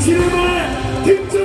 지난번에 팀장